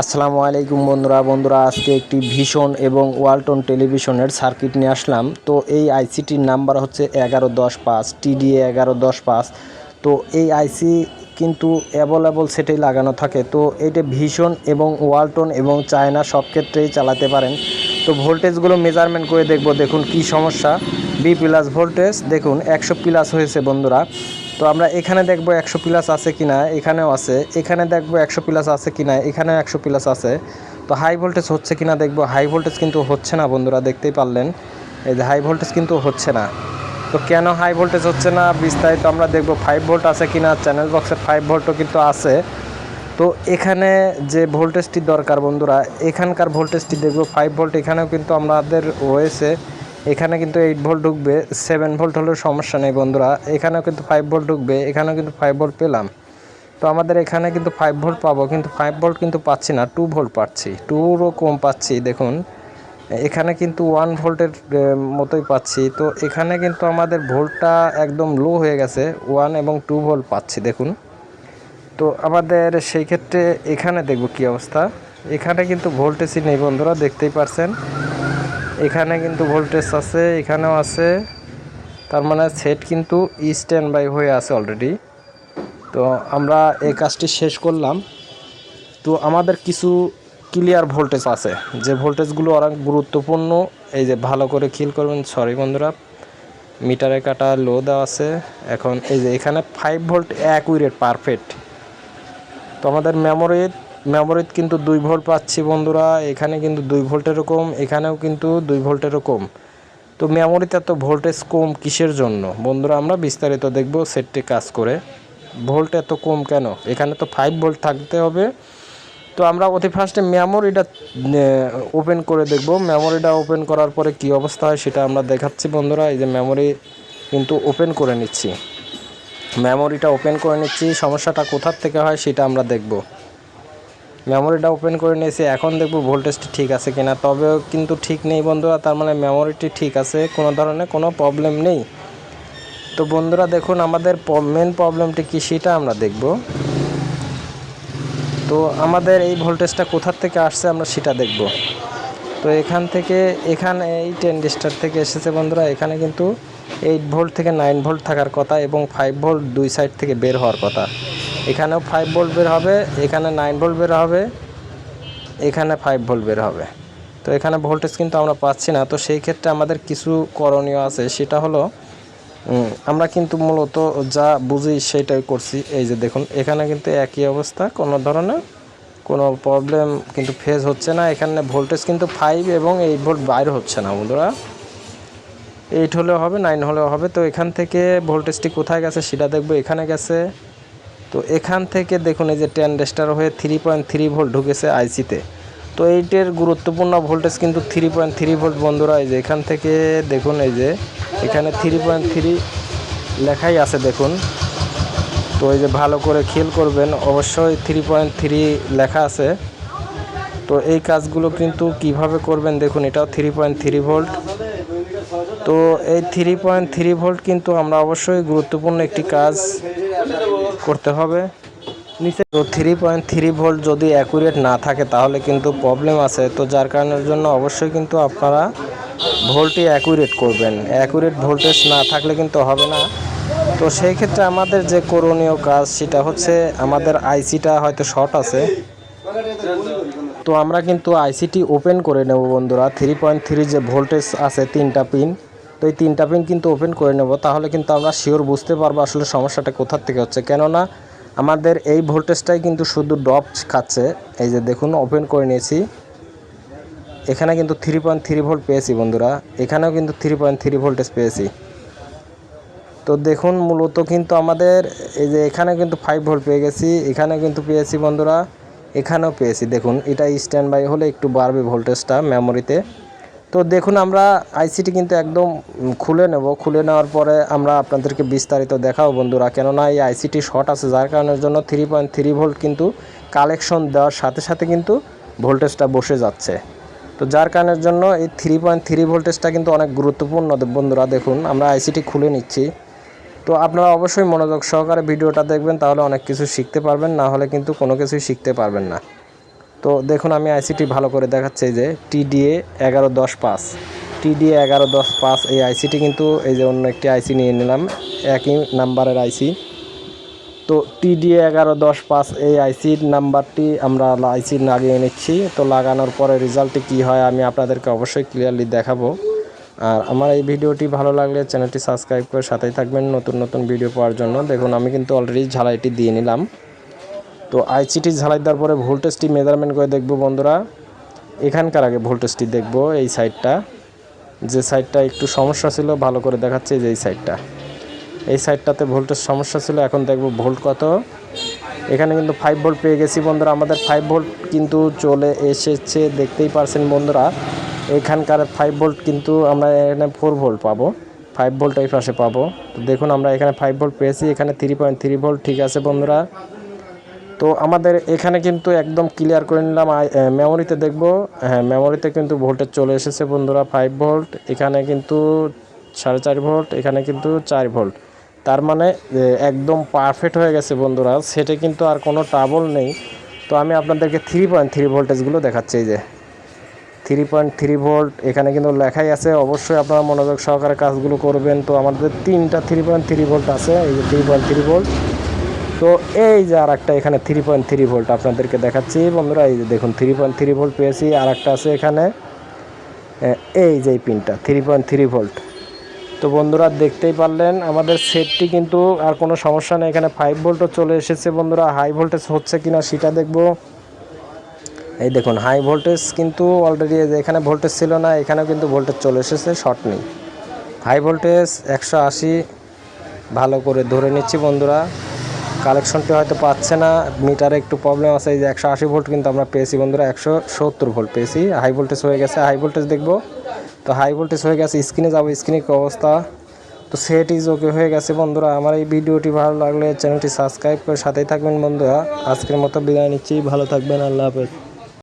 আসসালামু আলাইকুম বন্ধুরা বন্ধুরা, আজকে একটি ভীষণ এবং ওয়ালটন টেলিভিশনের সার্কিট নিয়ে আসলাম। তো এই আইসিটির নাম্বার হচ্ছে এগারো দশ পাঁচ, টিডিএ এগারো দশ পাঁচ। তো এই আইসি কিন্তু অ্যাভেলেবল সেটেই লাগানো থাকে। তো এটা ভীষণ এবং ওয়ালটন এবং চায়না সব ক্ষেত্রেই চালাতে পারেন। তো ভোল্টেজগুলো মেজারমেন্ট করে দেখব, দেখুন কি সমস্যা। বি প্লাস ভোল্টেজ দেখুন, একশো প্লাস হয়েছে বন্ধুরা। তো আমরা এখানে দেখব একশো প্লাস আছে কিনা, এখানেও আছে, এখানে দেখব একশো প্লাস আছে কি না এখানেও একশো প্লাস আছে। তো হাই ভোল্টেজ হচ্ছে কিনা দেখব হাই ভোল্টেজ কিন্তু হচ্ছে না বন্ধুরা, দেখতেই পারলেন। এই যে হাই ভোল্টেজ কিন্তু হচ্ছে না। তো কেন হাই ভোল্টেজ হচ্ছে না? বিস্তারিত আমরা দেখব ফাইভ ভোল্ট আছে কি না চ্যানেল বক্সের ফাইভ ভোল্টও কিন্তু আছে। তো এখানে যে ভোল্টেজটি দরকার বন্ধুরা, এখানকার ভোল্টেজটি দেখব ফাইভ ভোল্ট এখানেও কিন্তু আমাদের রয়েছে। এখানে কিন্তু এইট ভোল্ট ঢুকবে সেভেন ভোল্ট হলেও সমস্যা নেই বন্ধুরা। এখানেও কিন্তু ফাইভ ভোল্ট ঢুকবে, এখানেও কিন্তু ফাইভ ভোল্ট পেলাম। তো আমাদের এখানে কিন্তু ফাইভ ভোল্ট পাবো, কিন্তু ফাইভ ভোল্ট কিন্তু পাচ্ছি না টু ভোল্ট পাচ্ছি টুরও কম পাচ্ছি, দেখুন। এখানে কিন্তু ওয়ান ভোল্টের মতোই পাচ্ছি। তো এখানে কিন্তু আমাদের ভোল্টটা একদম লো হয়ে গেছে ওয়ান এবং টু ভোল্ট পাচ্ছি, দেখুন। তো আমাদের সেই ক্ষেত্রে এখানে দেখব কি অবস্থা। এখানে কিন্তু ভোল্টেজই নেই বন্ধুরা, দেখতেই পারছেন। এখানে কিন্তু ভোল্টেজ আছে, এখানেও আছে। তার মানে সেট কিন্তু স্ট্যান্ড বাই হয়ে আছে অলরেডি তো আমরা এই কাজটি শেষ করলাম। তো আমাদের কিছু ক্লিয়ার ভোল্টেজ আছে। যে ভোল্টেজগুলো অনেক গুরুত্বপূর্ণ, এই যে ভালো করে খেয়াল করবেন সরি বন্ধুরা, মিটারে কাটা লো দেওয়া আছে। এখন এই যে এখানে ফাইভ ভোল্ট অ্যাকুরেট পারফেক্ট তো আমাদের মেমোরির মেমোরিত কিন্তু দুই ভোল্ট পাচ্ছি বন্ধুরা, এখানে কিন্তু দুই ভোল্টেরও কম, এখানেও কিন্তু দুই ভোল্টেরও কম। তো মেমোরিতে এত ভোল্টেজ কম কিসের জন্য? বন্ধুরা, আমরা বিস্তারিত দেখব সেটটি কাজ করে। ভোল্ট এত কম কেন? এখানে তো ফাইভ ভোল্ট থাকতে হবে। তো আমরা অতি ফার্স্টে মেমোরিটা ওপেন করে দেখব। মেমোরিটা ওপেন করার পরে কি অবস্থা হয় সেটা আমরা দেখাচ্ছি বন্ধুরা। এই যে মেমোরি কিন্তু ওপেন করে নিচ্ছি। মেমোরিটা ওপেন করে নিচ্ছি। সমস্যাটা কোথার থেকে হয় সেটা আমরা দেখব। মেমোরিটা ওপেন করে নিয়েছি, এখন দেখব ভোল্টেজটি ঠিক আছে কিনা। তবেও কিন্তু ঠিক নেই বন্ধুরা, তার মানে মেমোরিটি ঠিক আছে, কোনো ধরনের কোনো প্রবলেম নেই। তো বন্ধুরা দেখুন, আমাদের মেন প্রবলেমটি কী সেটা আমরা দেখব। তো আমাদের এই ভোল্টেজটা কোথার থেকে আসছে আমরা সেটা দেখব। তো এখান থেকে, এখানে, এই টেন ডিস্টার থেকে এসেছে বন্ধুরা, এখানে কিন্তু এইট ভোল্ট থেকে নাইন ভোল্ট থাকার কথা এবং ফাইভ ভোল্ট দুই সাইড থেকে বের হওয়ার কথা। এখানেও ফাইভ ভোল্ট বের হবে, এখানে নাইন ভোল্ট বের হবে, এখানে ফাইভ ভোল্ট বের হবে। তো এখানে ভোল্টেজ কিন্তু আমরা পাচ্ছি না, তো সেই ক্ষেত্রে আমাদের কিছু করণীয় আছে। সেটা হলো আমরা কিন্তু মূলত যা বুঝি সেটাই করছি। এই যে দেখুন, এখানে কিন্তু একই অবস্থা, কোনো ধরনের কোনো প্রবলেম কিন্তু ফেস হচ্ছে না। এখানে ভোল্টেজ কিন্তু ফাইভ এবং এইট ভোল্ট বাইর হচ্ছে না বন্ধুরা। এইট হলেও হবে নাইন হলেও হবে। তো এখান থেকে ভোল্টেজটি কোথায় গেছে সেটা দেখব। এখানে গেছে তো এখান থেকে দেখুন এই যে টেন ডেস্টার হয়ে থ্রি পয়েন্ট থ্রি ভোল্ট ঢুকেছে আইসিতে তো। এইটের গুরুত্বপূর্ণ ভোল্টেজ কিন্তু থ্রি পয়েন্ট থ্রি ভোল্ট বন্ধুরা, এই যে এখান থেকে দেখুন এই যে এখানে থ্রি পয়েন্ট থ্রি লেখাই আছে দেখুন। তো এই যে ভালো করে খেয়াল করবেন, অবশ্যই থ্রি পয়েন্ট থ্রি লেখা আছে। তো এই কাজগুলো কিন্তু কীভাবে করবেন দেখুন, এটাও থ্রি পয়েন্ট থ্রি ভোল্ট তো এই থ্রি পয়েন্ট থ্রি ভোল্ট কিন্তু আমরা অবশ্যই গুরুত্বপূর্ণ একটি কাজ করতে হবে। নিচে তো থ্রি পয়েন্ট থ্রি ভোল্ট যদি অ্যাকুরেট না থাকে, তাহলে কিন্তু প্রবলেম আছে। তো যার কারণের জন্য অবশ্যই কিন্তু আপনারা ভোল্টই অ্যাকুরেট করবেন। অ্যাকুরেট ভোল্টেজ না থাকলে কিন্তু হবে না। তো সেই ক্ষেত্রে আমাদের যে করণীয় কাজ, সেটা হচ্ছে আমাদের আইসিটা হয়তো শর্ট আছে। তো আমরা কিন্তু আইসিটি ওপেন করে নেব বন্ধুরা। থ্রি পয়েন্ট থ্রি যে ভোল্টেজ আছে তিনটা পিন তো এই তিনটা পিন কিন্তু ওপেন করে নেব। তাহলে কিন্তু আমরা শিওর বুঝতে পারব আসলে সমস্যাটা কোথার থেকে হচ্ছে। কেননা আমাদের এই ভোল্টেজটাই কিন্তু শুধু ডপ খাচ্ছে। এই যে দেখুন ওপেন করে নিয়েছি। এখানে কিন্তু থ্রি পয়েন্ট থ্রি ভোল্ট পেয়েছি বন্ধুরা। এখানেও কিন্তু থ্রি পয়েন্ট থ্রি ভোল্টেজ পেয়েছি। তো দেখুন, মূলত কিন্তু আমাদের এই যে এখানে কিন্তু ফাইভ ভোল্ট পেয়ে গেছি। এখানে কিন্তু পেয়েছি বন্ধুরা। এখানেও পেয়েছি। দেখুন, এটা স্ট্যান্ড বাই হলে একটু বাড়বে ভোল্টেজটা মেমোরিতে তো দেখুন, আমরা আইসিটি কিন্তু একদম খুলে নেব। খুলে নেওয়ার পরে আমরা আপনাদেরকে বিস্তারিত দেখাবো বন্ধুরা। কেননা এই আইসিটি শর্ট আছে, যার কারণের জন্য থ্রি পয়েন্ট থ্রি ভোল্ট কিন্তু কালেকশন দেওয়ার সাথে সাথে কিন্তু ভোল্টেজটা বসে যাচ্ছে। তো যার কারণের জন্য এই থ্রি পয়েন্ট থ্রি ভোল্টেজটা কিন্তু অনেক গুরুত্বপূর্ণ বন্ধুরা, দেখুন, আমরা আইসিটি খুলে নিচ্ছি। তো আপনারা অবশ্যই মনোযোগ সহকারে ভিডিওটা দেখবেন, তাহলে অনেক কিছু শিখতে পারবেন, না হলে কিন্তু কোনো কিছুই শিখতে পারবেন না। তো দেখুন, আমি আইসিটি ভালো করে দেখাচ্ছি যে টিডিএ এগারো দশ পাঁচ। টিডিএ এগারো দশ পাঁচ, এই আইসিটি কিন্তু এই যে অন্য একটি আইসি নিয়ে নিলাম, একই নাম্বারের আইসি তো টিডিএ এগারো দশ পাঁচ, এই আইসির নাম্বারটি আমরা আইসি লাগিয়ে নিচ্ছি। তো লাগানোর পরে রেজাল্টটি কী হয়, আমি আপনাদেরকে অবশ্যই ক্লিয়ারলি দেখাবো। আর আমার এই ভিডিওটি ভালো লাগলে চ্যানেলটি সাবস্ক্রাইব করে সাথেই থাকবেন নতুন নতুন ভিডিও পাওয়ার জন্য। দেখুন, আমি কিন্তু অলরেডি ঝালাইটি দিয়ে নিলাম। তো আইসিটি ঝালাই দেওয়ার পরে ভোল্টেজটি মেজারমেন্ট করে দেখব বন্ধুরা। এখানকার আগে ভোল্টেজটি দেখব এই সাইডটা যে সাইডটা একটু সমস্যা ছিল, ভালো করে দেখাচ্ছে যে এই সাইডটা এই সাইডটাতে ভোল্টেজ সমস্যা ছিল, এখন দেখব ভোল্ট কত। এখানে কিন্তু ফাইভ ভোল্ট পেয়ে গেছি বন্ধুরা, আমাদের ফাইভ ভোল্ট কিন্তু চলে এসেছে, দেখতেই পারছেন বন্ধুরা। এখানকার ফাইভ ভোল্ট কিন্তু আমরা এখানে ফোর ভোল্ট পাবো। ফাইভ ভোল্ট এই পাশে পাবো। তো দেখুন, আমরা এখানে ফাইভ ভোল্ট পেয়েছি, এখানে থ্রি পয়েন্ট থ্রি ভোল্ট ঠিক আছে বন্ধুরা। তো আমাদের এখানে কিন্তু একদম ক্লিয়ার করে নিলাম। মেমোরিতে দেখব। হ্যাঁ মেমোরিতে কিন্তু ভোল্টেজ চলে এসেছে বন্ধুরা ফাইভ ভোল্ট এখানে কিন্তু সাড়ে চার ভোল্ট এখানে কিন্তু চার ভোল্ট তার মানে একদম পারফেক্ট হয়ে গেছে বন্ধুরা। সেটা কিন্তু আর কোনো ট্রাবল নেই। তো আমি আপনাদেরকে থ্রি পয়েন্ট থ্রি ভোল্টেজগুলো দেখাচ্ছি যে। থ্রি পয়েন্ট থ্রি ভোল্ট এখানে কিন্তু লেখাই আছে। অবশ্যই আপনারা মনোযোগ সহকারে কাজগুলো করবেন। তো আমাদের তিনটা থ্রি পয়েন্ট থ্রি ভোল্ট আছে। এই যে থ্রি পয়েন্ট থ্রি ভোল্ট তো এই যে আর একটা এখানে থ্রি পয়েন্ট থ্রি ভোল্ট আপনাদেরকে দেখাচ্ছি, বন্ধুরা, এই যে দেখুন থ্রি পয়েন্ট থ্রি ভোল্ট পেয়েছি আর একটা আছে এখানে। এই যে পিনটা থ্রি পয়েন্ট থ্রি ভোল্ট তো বন্ধুরা, দেখতেই পারলেন, আমাদের সেটটি কিন্তু আর কোনো সমস্যা নেই, এখানে ফাইভ ভোল্টও চলে এসেছে, বন্ধুরা। হাই ভোল্টেজ হচ্ছে কি না সেটা দেখব। এই দেখুন হাই ভোল্টেজ কিন্তু অলরেডি এখানে ভোল্টেজ ছিল না, এখানেও কিন্তু ভোল্টেজ চলে এসেছে শর্ট নেই। হাই ভোল্টেজ একশো আশি, ভালো করে ধরে নিচ্ছি, বন্ধুরা। কালেকশনটি হয়তো পাচ্ছে না। মিটারে একটু প্রবলেম আছে, এই যে একশো আশি ভোল্ট কিন্তু আমরা পেয়েছি বন্ধুরা, একশো সত্তর ভোল্ট পেয়েছি। হাই ভোল্টেজ হয়ে গেছে হাই ভোল্টেজ দেখব। তো হাই ভোল্টেজ হয়ে গেছে স্ক্রিনে যাব স্ক্রিনে কি অবস্থা? তো সেট ইজ ওকে হয়ে গেছে বন্ধুরা। আমার এই ভিডিওটি ভালো লাগলে চ্যানেলটি সাবস্ক্রাইব করে সাথেই থাকবেন বন্ধুরা। আজকের মতো বিদায় নিচ্ছি, ভালো থাকবেন, আল্লাহ হাফেজ।